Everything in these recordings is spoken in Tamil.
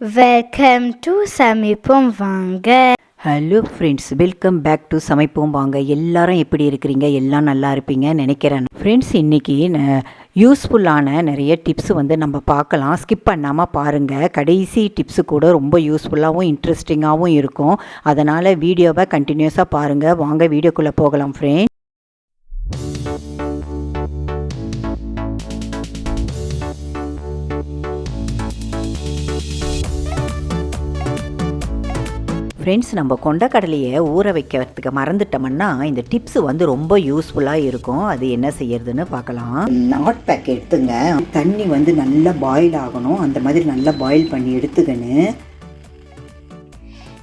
வெல்கம் டு சமைப்போம் வாங்க hello friends welcome back to சமைப்போம் வாங்க எல்லாரும் எப்படி இருக்கிறீங்க? எல்லாம் நல்லா இருப்பீங்க நினைக்கிறேன். ஃப்ரெண்ட்ஸ் இன்றைக்கி யூஸ்ஃபுல்லான நிறைய டிப்ஸ் வந்து நம்ம பார்க்கலாம். ஸ்கிப் பண்ணாமல் பாருங்கள் கடைசி டிப்ஸு கூட ரொம்ப யூஸ்ஃபுல்லாகவும் இன்ட்ரெஸ்டிங்காகவும் இருக்கும். அதனால் வீடியோவை கண்டினியூஸாக பாருங்கள் வாங்க வீடியோக்குள்ளே போகலாம் ஃப்ரெண்ட்ஸ் ஃப்ரெண்ட்ஸ் நம்ம கொண்டக்கடலையை ஊற வைக்கிறதுக்கு மறந்துட்டோம்னா இந்த டிப்ஸ் வந்து ரொம்ப யூஸ்ஃபுல்லாக இருக்கும். அது என்ன செய்யறதுன்னு பார்க்கலாம். நாட் பேக் எடுத்துங்க. தண்ணி வந்து நல்லா பாயில் ஆகணும். அந்த மாதிரி நல்லா பாயில் பண்ணி எடுத்துக்கன்னு.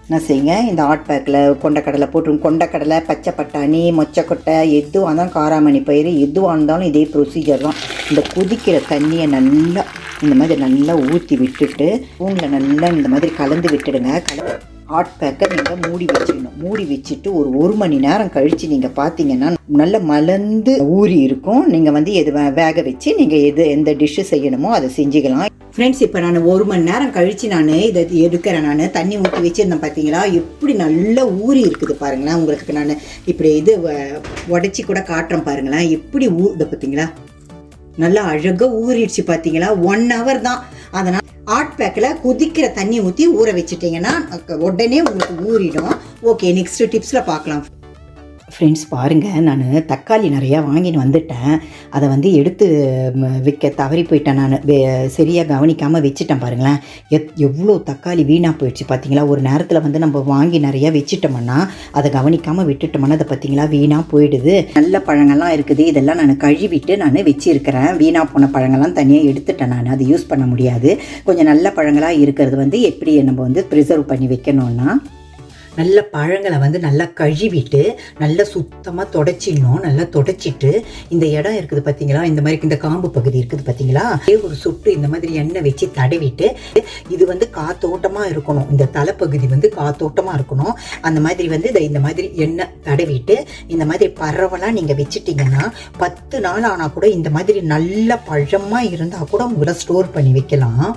என்ன செய்யுங்க? இந்த ஹாட் பேக்கில் கொண்டக்கடலை போட்டு கொண்டக்கடலை பச்சை பட்டாணி மொச்சக்கொட்டை எதுவாக இருந்தாலும் காராமணி பயிர் எதுவாக இருந்தாலும் இதே ப்ரொசீஜர் தான். இந்த கொதிக்கிற தண்ணியை நல்லா இந்த மாதிரி நல்லா ஊற்றி விட்டுட்டு ஸ்பூனில் நல்லா இந்த மாதிரி கலந்து விட்டுடுங்க. கல ஹாட் பேக்கை நீங்கள் மூடி வச்சுக்கணும் மூடி வச்சுட்டு ஒரு ஒரு மணி நேரம் கழித்து நீங்கள் பார்த்தீங்கன்னா நல்ல மலர்ந்து ஊறி இருக்கும். நீங்கள் வந்து எது வே- வேக வச்சு நீங்கள் எது எந்த டிஷ்ஷு செய்யணுமோ அதை செஞ்சுக்கலாம். ஃப்ரெண்ட்ஸ் இப்போ நான் ஒரு மணி நேரம் கழித்து நான் இதை எடுக்கிறேன் நான். தண்ணி ஊற்றி வச்சுருந்தேன் பார்த்தீங்களா எப்படி நல்லா ஊறி இருக்குது பாருங்களேன். உங்களுக்கு நான் இப்படி இது உடச்சி கூட காட்டுறேன் பாருங்களேன். எப்படி ஊ இதை பார்த்தீங்களா நல்லா அழகாக ஊறிடுச்சு பார்த்தீங்களா ஒன் ஹவர் தான். அதனால் ஹாட் பேக்கில் கொதிக்கிற தண்ணி ஊற்றி ஊற வச்சுட்டிங்கன்னா உடனே உங்களுக்கு ஊறிடும். ஓகே நெக்ஸ்ட் டிப்ஸில் பார்க்கலாம். ஃப்ரெண்ட்ஸ் பாருங்கள் நான் தக்காளி நிறையா வாங்கின்னு வந்துட்டேன். அதை வந்து எடுத்து விற்க தவறி போயிட்டேன் நான். சரியாக கவனிக்காமல் வச்சுட்டேன் பாருங்களேன். எத் எவ்வளோ தக்காளி வீணாக போயிடுச்சு பார்த்தீங்களா ஒரு நேரத்தில் வந்து நம்ம வாங்கி நிறையா வச்சுட்டோம்னா அதை கவனிக்காமல் விட்டுட்டோம்னா அதை பார்த்தீங்களா வீணாக போயிடுது. நல்ல பழங்கள்லாம் இருக்குது. இதெல்லாம் நான் கழுவிட்டு நான் வச்சிருக்கிறேன். வீணாக போன பழங்கள்லாம் தனியாக எடுத்துட்டேன் நான். அதை யூஸ் பண்ண முடியாது. கொஞ்சம் நல்ல பழங்களாக இருக்கிறது வந்து எப்படி நம்ம வந்து ப்ரிசர்வ் பண்ணி வைக்கணும்னா நல்ல பழங்களை வந்து நல்லா கழுவிட்டு நல்லா சுத்தமாக தொடச்சிடணும். நல்லா தொடச்சிட்டு இந்த இடம் இருக்குது பார்த்தீங்களா இந்த மாதிரி இந்த காம்பு பகுதி இருக்குது பார்த்தீங்களா ஒரு சொட்டு இந்த மாதிரி எண்ணெய் வச்சு தடவிட்டு இது வந்து காத்தோட்டமாக இருக்கணும். இந்த தலைப்பகுதி வந்து காத்தோட்டமாக இருக்கணும். அந்த மாதிரி வந்து இதை இந்த மாதிரி எண்ணெய் தடவிட்டு இந்த மாதிரி பரவலாக நீங்கள் வச்சுட்டிங்கன்னா பத்து நாள் ஆனால் கூட இந்த மாதிரி நல்ல பழமாக இருந்தால் கூட உங்களை ஸ்டோர் பண்ணி வைக்கலாம்.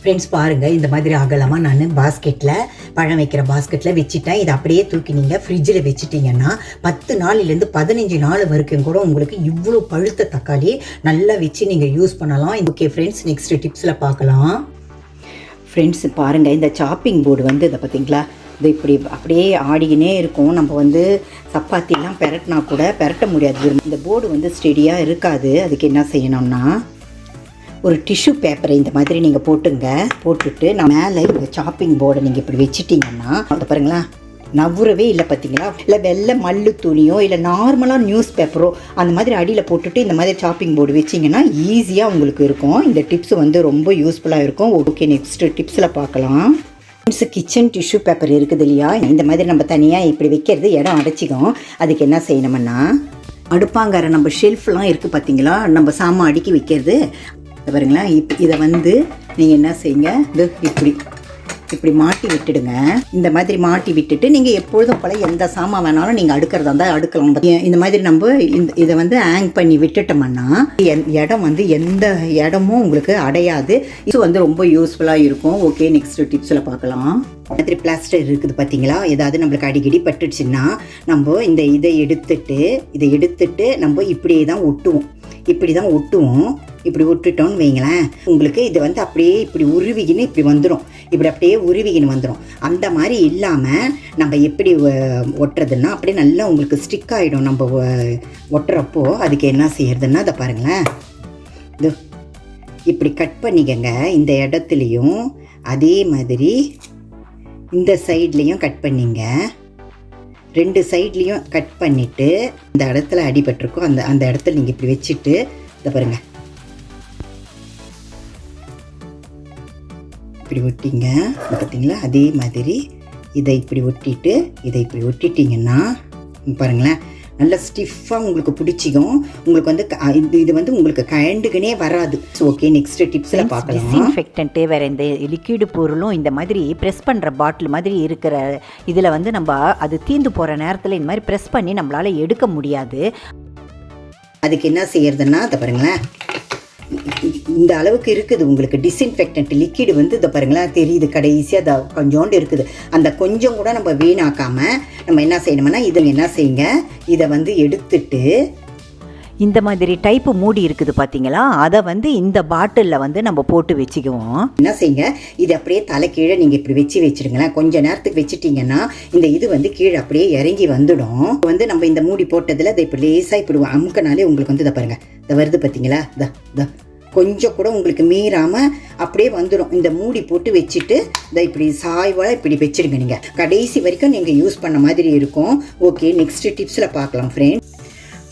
ஃப்ரெண்ட்ஸ் பாருங்கள் இந்த மாதிரி அகலமாக நான் பாஸ்கெட்டில் பழம் வைக்கிற பாஸ்கெட்டில் வச்சுட்டேன். இதை அப்படியே தூக்கி நீங்கள் ஃப்ரிட்ஜில் வச்சுட்டிங்கன்னா பத்து நாள்லேருந்து பதினஞ்சு நாள் வரைக்கும் கூட உங்களுக்கு இவ்வளோ பழுத்த தக்காளி நல்லா வச்சு நீங்கள் யூஸ் பண்ணலாம். ஓகே ஃப்ரெண்ட்ஸ் நெக்ஸ்ட் டிப்ஸில் பார்க்கலாம். ஃப்ரெண்ட்ஸ் பாருங்கள் இந்த சாப்பிங் போர்டு வந்து இதை பார்த்தீங்களா? இது இப்படி அப்படியே ஆடிக்கினே இருக்கும். நம்ம வந்து சப்பாத்திலாம் பெரட்டினா கூட பெரட்ட முடியாது. இந்த போர்டு வந்து ஸ்டெடியாக இருக்காது. அதுக்கு என்ன செய்யணும்னா ஒரு டிஷ்யூ பேப்பரை இந்த மாதிரி நீங்கள் போட்டுங்க. போட்டுட்டு நான் மேலே இந்த சாப்பிங் போர்டை நீங்கள் இப்படி வச்சுட்டிங்கன்னா அதை பாருங்களேன் நவுறவே இல்லை பார்த்தீங்களா இல்லை வெள்ளை மல்லு துணியோ இல்லை நார்மலாக நியூஸ் பேப்பரோ அந்த மாதிரி அடியில் போட்டுட்டு இந்த மாதிரி சாப்பிங் போர்டு வச்சிங்கன்னா ஈஸியாக உங்களுக்கு இருக்கும். இந்த டிப்ஸ் வந்து ரொம்ப யூஸ்ஃபுல்லாக இருக்கும். ஓகே நெக்ஸ்ட் டிப்ஸில் பார்க்கலாம் ஃப்ரெண்ட்ஸ் கிச்சன் டிஷ்யூ பேப்பர் இருக்குது இல்லையா? இந்த மாதிரி நம்ம தனியாக இப்படி வைக்கிறது இடம் அடைச்சிக்கும். அதுக்கு என்ன செய்யணும்னா அடுப்பாங்கிற நம்ம ஷெல்ஃப்லாம் இருக்குது பார்த்தீங்களா நம்ம சாமான் அடுக்கி வைக்கிறது. பாருங்களேன். இப் இதை வந்து நீங்கள் என்ன செய்யுங்க? இது இப்படி இப்படி மாட்டி விட்டுடுங்க. இந்த மாதிரி மாட்டி விட்டுட்டு நீங்கள் எப்பொழுதும் போல் எந்த சாமான் வேணாலும் நீங்கள் அடுக்கிறதா இருந்தால் அடுக்கலாம். இந்த மாதிரி நம்ம இந்த இதை வந்து ஹேங் பண்ணி விட்டுட்டோம்னா இடம் வந்து எந்த இடமும் உங்களுக்கு அடையாது. இது வந்து ரொம்ப யூஸ்ஃபுல்லாக இருக்கும். ஓகே நெக்ஸ்ட் டிப்ஸில் பார்க்கலாம் மாதிரி பிளாஸ்டர் இருக்குது பார்த்தீங்களா ஏதாவது நம்மளுக்கு அடிக்கடி பட்டுடுச்சுன்னா நம்ம இந்த இதை எடுத்துட்டு இதை எடுத்துட்டு நம்ம இப்படியே தான் ஒட்டுவோம். இப்படி தான் ஒட்டுவோம். இப்படி விட்டுட்டோம்னு வைங்களேன். உங்களுக்கு இது வந்து அப்படியே இப்படி உருவிகின்னு இப்படி வந்துடும் இப்படி அப்படியே உருவிகின்னு வந்துடும் அந்த மாதிரி இல்லாமல் நம்ம எப்படி ஒட்டுறதுன்னா அப்படியே நல்லா உங்களுக்கு ஸ்டிக் ஆகிடும் நம்ம ஒட்டுறப்போ அதுக்கு என்ன செய்யறதுன்னா அதை பாருங்களேன். இது இப்படி கட் பண்ணிக்கங்க. இந்த இடத்துலையும் அதே மாதிரி இந்த சைட்லேயும் கட் பண்ணிங்க. ரெண்டு சைட்லேயும் கட் பண்ணிவிட்டு இந்த இடத்துல அடிபட்டிருக்கோ அந்த அந்த இடத்துல நீங்கள் இப்படி வச்சுட்டு இதை பாருங்கள் இப்படி ஒட்டிங்க. பார்த்தீங்களா அதே மாதிரி இதை இப்படி ஒட்டிட்டு இதை இப்படி ஒட்டிட்டிங்கன்னா பாருங்களேன். நல்லா ஸ்டிஃபாக உங்களுக்கு பிடிச்சிக்கும். உங்களுக்கு வந்து இது இது வந்து உங்களுக்கு கயண்டுக்குனே வராது. ஓகே நெக்ஸ்ட் டிப்ஸில் பார்க்கலாம். டிஸ்இன்ஃபெக்டன்ட்டு வேறு எந்த லிக்விடு பொருளும் இந்த மாதிரி ப்ரெஸ் பண்ணுற பாட்டில் மாதிரி இருக்கிற இதில் வந்து நம்ம அது தீந்து போகிற நேரத்தில் இந்த மாதிரி ப்ரெஸ் பண்ணி நம்மளால் எடுக்க முடியாது. அதுக்கு என்ன செய்யறதுன்னா அதை பாருங்களேன். இந்த அளவுக்கு இருக்குது. உங்களுக்கு டிஸ்இன்ஃபெக்டன்ட் லிக்விடு வந்து இதை பாருங்களேன் தெரியுது கடைசியாக அதை கொஞ்சோண்டு இருக்குது. அந்த கொஞ்சம் கூட நம்ம வீணாக்காமல் நம்ம என்ன செய்யணும்னா இதை என்ன செய்யுங்க இதை வந்து எடுத்துட்டு இந்த மாதிரி டைப்பு மூடி இருக்குது பார்த்தீங்களா அதை வந்து இந்த பாட்டிலில் வந்து நம்ம போட்டு வச்சுக்குவோம். என்ன செய்யுங்க? இது அப்படியே தலை கீழே நீங்கள் இப்படி வச்சு வச்சிருங்களேன். கொஞ்ச நேரத்துக்கு வச்சுட்டீங்கன்னா இந்த இது வந்து கீழே அப்படியே இறங்கி வந்துடும். வந்து நம்ம இந்த மூடி போட்டதில் இதை இப்படி லேசாக இப்படி அமுக்கனாலே உங்களுக்கு வந்து இதை பாருங்கள் இதை வருது பார்த்தீங்களா இதை இதை. கொஞ்சம் கூட உங்களுக்கு மீறாமல் அப்படியே வந்துடும் இந்த மூடி போட்டு வச்சுட்டு இதை இப்படி சாய்வாக இப்படி வச்சிருங்க நீங்கள் கடைசி வரைக்கும் நீங்கள் யூஸ் பண்ண மாதிரி இருக்கும். ஓகே நெக்ஸ்ட் டிப்ஸில் பார்க்கலாம் ஃப்ரெண்ட்ஸ்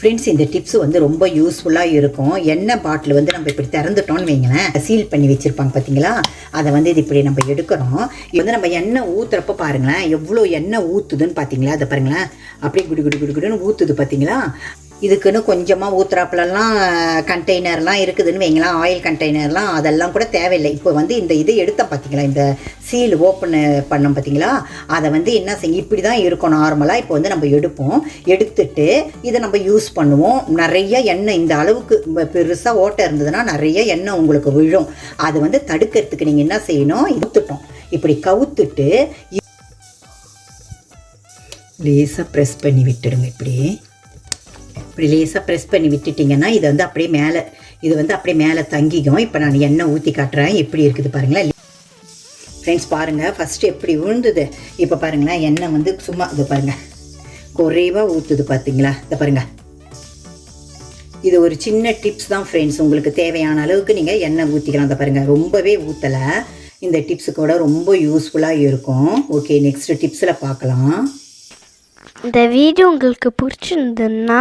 ஃப்ரெண்ட்ஸ் இந்த டிப்ஸ் வந்து ரொம்ப யூஸ்ஃபுல்லாக இருக்கும். எண்ணெய் பாட்டில் வந்து நம்ம இப்படி திறந்துட்டோம்னு வைங்களேன் சீல் பண்ணி வச்சுருப்பாங்க பார்த்தீங்களா அதை வந்து இது இப்படி நம்ம எடுக்கிறோம். இது வந்து நம்ம எண்ணெய் ஊற்றுறப்ப பாருங்களேன் எவ்வளோ எண்ணெய் ஊற்றுதுன்னு பார்த்தீங்களா அதை பாருங்களேன். அப்படியே குடு குடி குடி குடுன்னு ஊற்றுது பார்த்தீங்களா இதுக்குன்னு கொஞ்சமாக ஊத்துறாப்புலலாம் கண்டெய்னர்லாம் இருக்குதுன்னு வைங்களேன் ஆயில் கண்டெய்னர்லாம் அதெல்லாம் கூட தேவையில்லை. இப்போ வந்து இந்த இது எடுத்தோம் பார்த்தீங்களா இந்த சீல் ஓப்பன் பண்ணோம் பார்த்தீங்களா அதை வந்து என்ன செய்யும் இப்படி தான் இருக்கும் நார்மலாக இப்போ வந்து நம்ம எடுப்போம். எடுத்துட்டு இதை நம்ம யூஸ் பண்ணுவோம். நிறைய எண்ணெய் இந்த அளவுக்கு பெருசாக ஓட்டை இருந்ததுன்னா நிறைய எண்ணெய் உங்களுக்கு விழும். அது வந்து தடுக்கிறதுக்கு நீங்கள் என்ன செய்யணும்? இழுத்துட்டோம் இப்படி கவுத்துட்டு லேசாக ப்ரெஸ் பண்ணி விட்டுடுங்க இப்படி இப்படி லேசாக ப்ரெஸ் பண்ணி விட்டுட்டிங்கன்னா இது வந்து அப்படியே மேலே இது வந்து அப்படியே மேலே தங்கிக்கும். இப்போ நான் எண்ணெய் ஊற்றி காட்டுறேன். எப்படி இருக்குது பாருங்களேன். ஃப்ரெண்ட்ஸ் பாருங்கள் ஃபஸ்ட்டு எப்படி விழுந்தது இப்போ பாருங்களேன். எண்ணெய் வந்து சும்மா இது பாருங்கள் குறைவாக ஊற்றுது பார்த்தீங்களா? இதை பாருங்கள் இது ஒரு சின்ன டிப்ஸ் தான் ஃப்ரெண்ட்ஸ் உங்களுக்கு தேவையான அளவுக்கு நீங்கள் எண்ணெய் ஊற்றிக்கலாம் அதை பாருங்கள் ரொம்பவே ஊற்றலை இந்த டிப்ஸு கூட ரொம்ப யூஸ்ஃபுல்லாக இருக்கும். ஓகே நெக்ஸ்ட் டிப்ஸில் பார்க்கலாம். இந்த வீடியோ உங்களுக்கு பிடிச்சிருந்ததுன்னா